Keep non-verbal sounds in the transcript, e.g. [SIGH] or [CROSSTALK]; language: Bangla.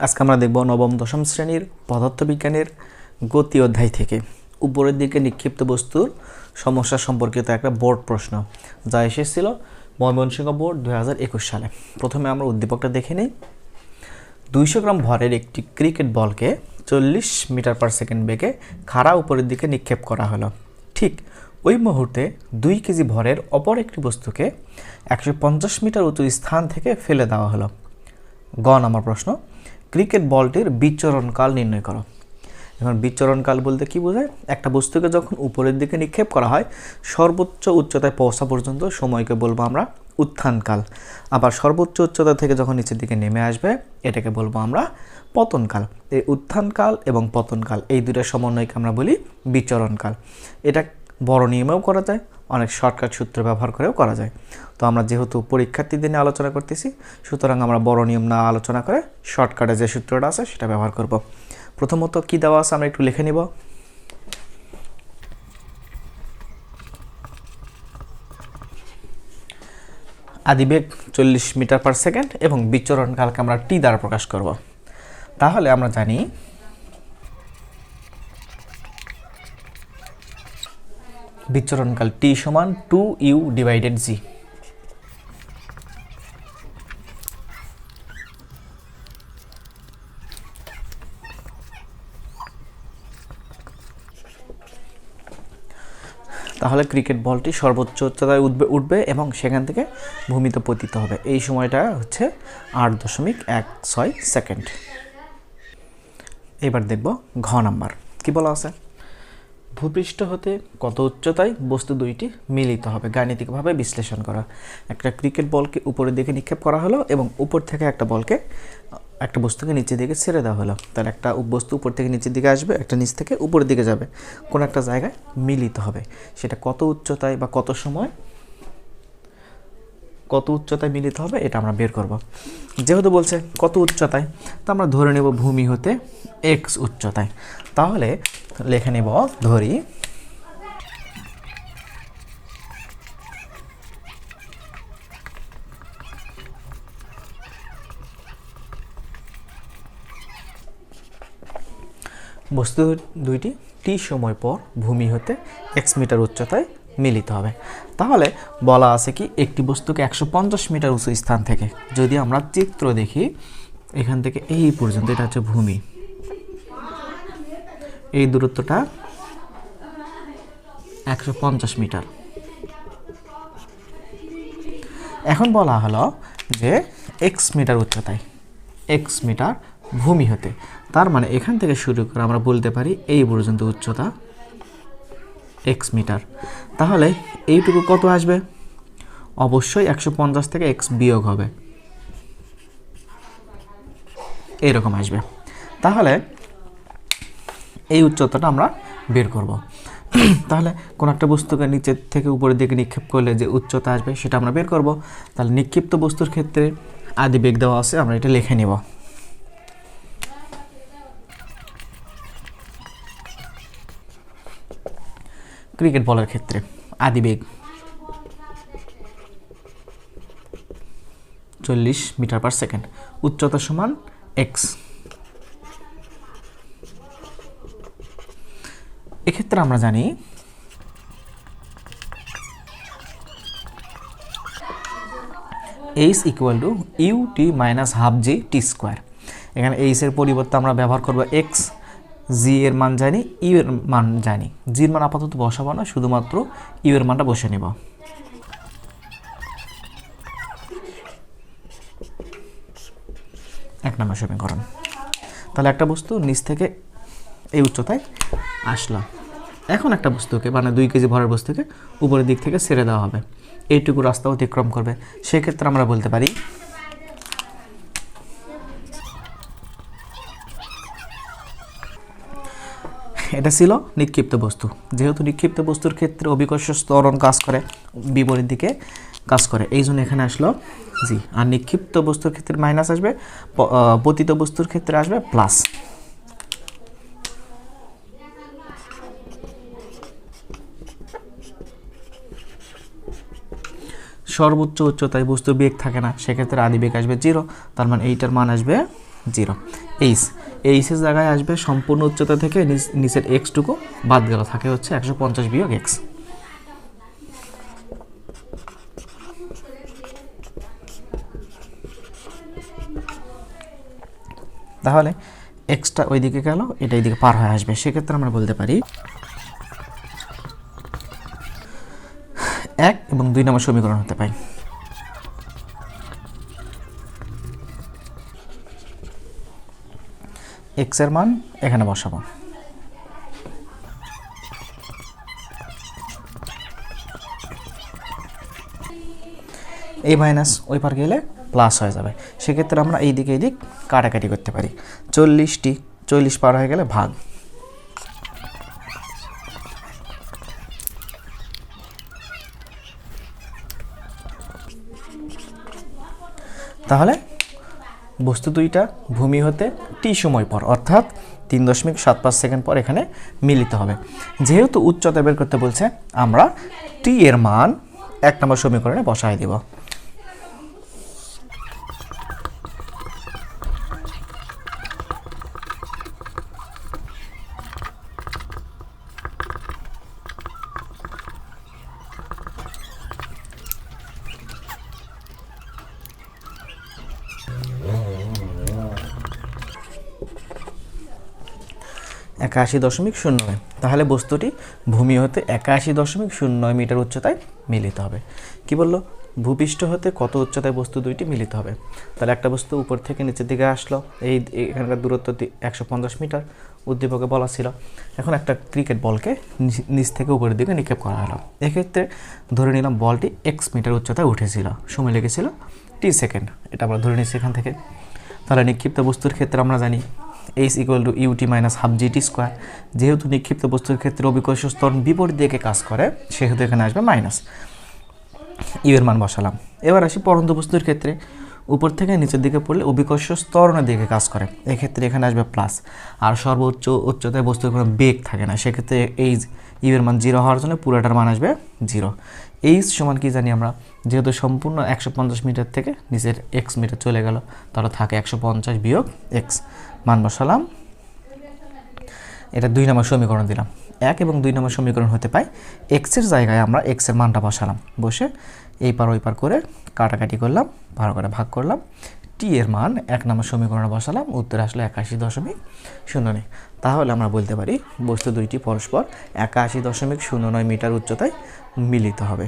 আজকে আমরা দেখব নবম, দশম শ্রেণির পদার্থবিজ্ঞানের গতি অধ্যায় থেকে। উপরের দিকে নিক্ষিপ্ত বস্তুর সমস্যা সম্পর্কিত একটা বোর্ড প্রশ্ন, যা এসেছিল ময়মনসিংহ বোর্ড দু হাজার একুশ সালে। প্রথমে আমরা উদ্দীপকটা দেখে নিই। দুইশো গ্রাম ভরের একটি ক্রিকেট বলকে চল্লিশ মিটার পার সেকেন্ড বেগে খাড়া উপরের দিকে নিক্ষেপ করা হলো। ঠিক ওই মুহূর্তে দুই কেজি ভরের অপর একটি বস্তুকে একশো পঞ্চাশ মিটার উঁচু স্থান থেকে ফেলে দেওয়া হলো। গ আমার প্রশ্ন, ক্রিকেট বলটির বিচরণকাল নির্ণয় করো। এখন বিচরণকাল বলতে কি বোঝায়? একটা বস্তুকে যখন উপরের দিকে নিক্ষেপ করা হয়, সর্বোচ্চ উচ্চতায় পৌঁছা পর্যন্ত সময়কে বলব আমরা উত্থানকাল। আবার সর্বোচ্চ উচ্চতা থেকে যখন নিচের দিকে নেমে আসবে, এটাকে বলব আমরা পতনকাল। এই উত্থানকাল এবং পতনকাল, এই দুইটার সমন্বয়কে আমরা বলি বিচরণকাল। এটা বড় নিয়মেও করা যায় অনেক শর্টকাট সূত্র ব্যবহার করেও করা যায়। তো আমরা যেহেতু পরীক্ষার্থীদের নিয়ে আলোচনা করতেছি, সুতরাং আমরা বড় নিয়ম না আলোচনা করে শর্টকাটে যে সূত্রটা আছে সেটা ব্যবহার করব। প্রথমত কি দেওয়া আছে আমরা একটু লিখে নিব। আদিবেগ চল্লিশ মিটার পার সেকেন্ড এবং বিচরণকালকে আমরা টি দ্বারা প্রকাশ করব। তাহলে আমরা জানি বিচরণকাল টি সমান টু ইউ ডিভাইডেড জি। তাহলে ক্রিকেট বলটি সর্বোচ্চ উচ্চতায় উঠবে উঠবে এবং সেখান থেকে ভূমিতে পতিত হবে। এই সময়টা হচ্ছে আট দশমিক এক ছয় সেকেন্ড। এবার দেখব ঘ নাম্বার। কি বলা আছে? ভূপৃষ্ঠ হতে কত উচ্চতায় বস্তু দুইটি মিলিত হবে? গাণিতিকভাবে বিশ্লেষণ করা। একটা ক্রিকেট বলকে উপরের দিকে নিক্ষেপ করা হলো এবং উপর থেকে একটা বলকে, একটা বস্তুকে নিচের দিকে ছেড়ে দেওয়া হলো। তাহলে একটা বস্তু উপর থেকে নিচের দিকে আসবে, একটা নিচ থেকে উপরের দিকে যাবে। কোনো একটা জায়গায় মিলিত হবে। সেটা কত উচ্চতায় বা কত সময়, কত উচ্চতায় মিলিত হবে এটা আমরা বের করব। যেহেতু বলছে কত উচ্চতায়, তো আমরা ধরে নেব ভূমি হতে এক্স উচ্চতায়। তাহলে লেখে নেব, ধরি। বস্তু দুইটি, টি সময় পর ভূমি হতে এক্স মিটার উচ্চতায় মিলিত হবে। তাহলে বলা আছে কি, একটি বস্তুকে একশো পঞ্চাশ মিটার উঁচু স্থান থেকে, যদি আমরা চিত্র দেখি, এখান থেকে এই পর্যন্ত, এটা হচ্ছে ভূমি। এই দূরত্বটা একশো পঞ্চাশ মিটার। এখন বলা হলো যে এক্স মিটার উচ্চতায় এক্স মিটার ভূমি হতে। তার মানে এখান থেকে শুরু করে আমরা বলতে পারি এই পর্যন্ত উচ্চতা এক্স মিটার। তাহলে এইটুকু কত আসবে? অবশ্যই একশো পঞ্চাশ থেকে এক্স বিয়োগ হবে। এইরকম আসবে। তাহলে এই উচ্চতাটা আমরা বের করব। [CLEARS THROAT] তাহলে কোন একটা বস্তুকে নিচের থেকে উপরের দিকে নিক্ষেপ করলে যে উচ্চতা আসবে সেটা আমরা বের করব। তাহলে নিক্ষিপ্ত বস্তুর ক্ষেত্রে আদি বেগ দেওয়া আছে, আমরা এটা লিখে নিব। ক্রিকেট বলের ক্ষেত্রে আদি বেগ চল্লিশ মিটার পার সেকেন্ড, উচ্চতা সমান এক্স। এক্ষেত্রে আমরা জানি H equal to U T minus half G T square এখানে এইচের পরিবর্তে আমরা ব্যবহার করব এক্স জি এর মান জানি ইউ এর মান জানি। জির মান আপাতত বসাবো না, শুধুমাত্র ইউ এর মানটা বসে নেব। এক নম্বর সমীকরণ। তাহলে একটা বস্তু নিচ থেকে এই উচ্চতায় আসলো। এখন একটা বস্তুকে মানে দুই কেজি ভরের বস্তুকে উপরের দিক থেকে ছেড়ে দেওয়া হবে। এইটুকু রাস্তা অতিক্রম করবে। সেক্ষেত্রে আমরা বলতে পারি, এটা ছিল নিক্ষিপ্ত বস্তু। যেহেতু নিক্ষিপ্ত বস্তুর ক্ষেত্রে অভিকর্ষ স্তরণ কাজ করে, বিপরীত দিকে কাজ করে। এই জন্য এখানে আসলো, জি, আর নিক্ষিপ্ত বস্তুর ক্ষেত্রে মাইনাস আসবে পতিত বস্তুর ক্ষেত্রে আসবে প্লাস সর্বোচ্চ উচ্চতায় বস্তুর বেগ থাকে না, সেক্ষেত্রে আদি বেগ আসবে জিরো তার মানে এইটার মান আসবে জিরো এইচ এইচের জায়গায় আসবে সম্পূর্ণ উচ্চতা থেকে নিচ- নিচের এক্সটুকু বাদ গেল, থাকে হচ্ছে একশো পঞ্চাশ বিয়োগ এক্স তাহলে এক্সট্রা ওইদিকে গেল, এটা এইদিকে পার হয়ে আসবে, সেক্ষেত্রে আমরা বলতে পারি এক এবং দুই নম্বর সমীকরণ হতে পাই এক্সের মান এখানে বসাবো। এই মাইনাস ওই পার গেলে প্লাস হয়ে যাবে। সেক্ষেত্রে আমরা এই দিকে এই দিক কাটাকাটি করতে পারি। চল্লিশটি, চল্লিশ পার হয়ে গেলে ভাগ। তাহলে বস্তু দুইটা ভূমি হতে টি সময় পর, অর্থাৎ তিন দশমিক সাত পাঁচ সেকেন্ড পর এখানে মিলিত হবে। যেহেতু উচ্চতা বের করতে বলছে, আমরা টি এর মান এক নম্বর সমীকরণে বসায় দিব। একাশি দশমিক শূন্য নয়। তাহলে বস্তুটি ভূমি হতে একাশি দশমিক শূন্য নয় মিটার উচ্চতায় মিলিত হবে। কি বলল? ভূপৃষ্ঠ হতে কত উচ্চতায় বস্তু দুইটি মিলিত হবে? তাহলে একটা বস্তু উপর থেকে নিচের দিকে আসলো। এই এখানকার দূরত্ব একশো পঞ্চাশ মিটার উদ্দীপকে বলা ছিল। এখন একটা ক্রিকেট বলকে নিচ- থেকে উপরের দিকে নিক্ষেপ করা হলো। এক্ষেত্রে ধরে নিলাম বলটি এক্স মিটার উচ্চতায় উঠেছিল। সময় লেগেছিল টি সেকেন্ড। এটা আমরা ধরে নিচ্ছি এখান থেকে। তাহলে নিক্ষিপ্ত বস্তুর ক্ষেত্রে আমরা জানি H equal to UT minus half GT square যেহেতু নিক্ষিপ্ত বস্তুর ক্ষেত্রে অভিকর্ষ স্তর বিপরীত দিকে কাজ করে, সেহেতু এখানে আসবে মাইনাস ইউ এর মান বসালাম। এবার আসি পরন্ত বস্তুর ক্ষেত্রে। উপর থেকে নিচের দিকে পড়লে অভিকর্ষ স্তরণের দিকে কাজ করে। এক্ষেত্রে এখানে আসবে প্লাস আর সর্বোচ্চ উচ্চতায় বস্তুর কোনো বেগ থাকে না। সেক্ষেত্রে এই ইউ এর মান জিরো হওয়ার জন্য পুরোটার মান আসবে জিরো এইচ সমান কি জানি আমরা? যেহেতু সম্পূর্ণ একশো পঞ্চাশ মিটার থেকে নিচের এক্স মিটার চলে গেল, তাহলে থাকে একশো পঞ্চাশ বিয়োগ এক্স মান বসালাম। এটা দুই নম্বর সমীকরণ দিলাম। এক এবং দুই নম্বর সমীকরণ হতে পাই এক্সের জায়গায় আমরা এক্সের মানটা বসালাম। বসে এই পার ওই পার করে কাটাকাটি করলাম বারো করে ভাগ করলাম। টি এর মান এক নম্বর সমীকরণে বসালাম, উত্তর আসলো একাশি দশমিক শূন্য নয়। তাহলে আমরা বলতে পারি, বস্তু দুইটি পরস্পর একাশি দশমিক শূন্য নয় মিটার উচ্চতায় মিলিত হবে।